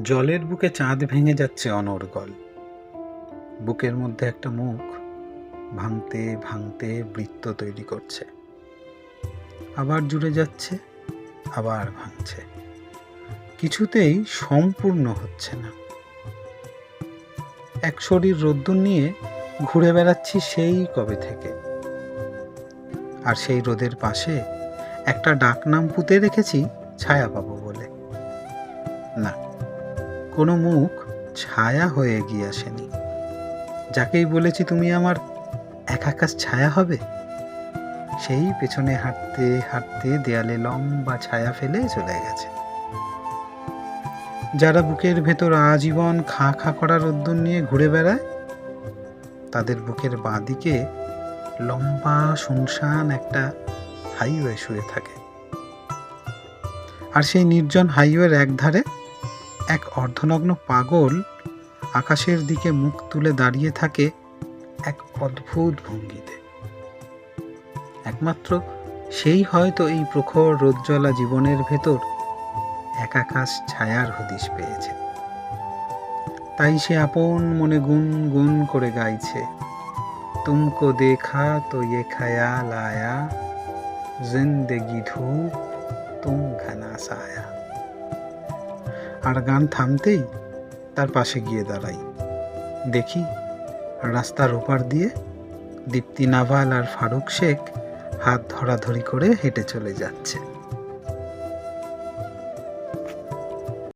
জলের বুকে চাঁদ ভেঙে যাচ্ছে অনর্গল বুকের মধ্যে একটা মুখ ভাঙতে ভাঙতে বৃত্ত তৈরি করছে। আবার জুড়ে যাচ্ছে, আবার ভাঙছে। কিছুতেই সম্পূর্ণ হচ্ছে না। এক শরীর রোদ্দুর নিয়ে ঘুরে বেড়াচ্ছি সেই কবে থেকে? আর সেই রোদের পাশে একটা ডাকনাম পুঁতে রেখেছি ছায়া পাবো বলে। না কোনো মুখ ছায়া হয়ে এগিয়ে আসেনি যাকেই বলেছি, তুমি আমার এক আকাশ ছায়া হবে? সেই পেছনে হাঁটতে হাঁটতে দেয়ালে লম্বা ছায়া ফেলে চলে গেছে। যারা বুকের ভেতর আজীবন খা খা করার রোদ্দুর নিয়ে ঘুরে বেড়ায়, তাদের বুকের বাঁদিকে লম্বা শুনশান একটা হাইওয়ে শুয়ে থাকে। আর সেই নির্জন হাইওয়ের একধারে এক অর্ধনগ্ন পাগল আকাশের দিকে মুখ তুলে দাঁড়িয়ে থাকে এক অদ্ভুত ভঙ্গিতে। একমাত্র সেই হয়তো এই প্রখর রোজ্জ্বলা জীবনের ভেতর একাকাশ ছায়ার হদিশ পেয়েছে। তাই সে আপন মনে গুন গুন করে গাইছে, তুমকো দেখা তো এ খায়া লায়া, জিন্দেগি ধূপ, তুম ঘনা সায়া। আর গান থামতেই তার পাশে গিয়ে দাঁড়াই। দেখি রাস্তার ওপার দিয়ে দীপ্তি নাভাল আর ফারুক শেখ হাত ধরাধরি করে হেঁটে চলে যাচ্ছে।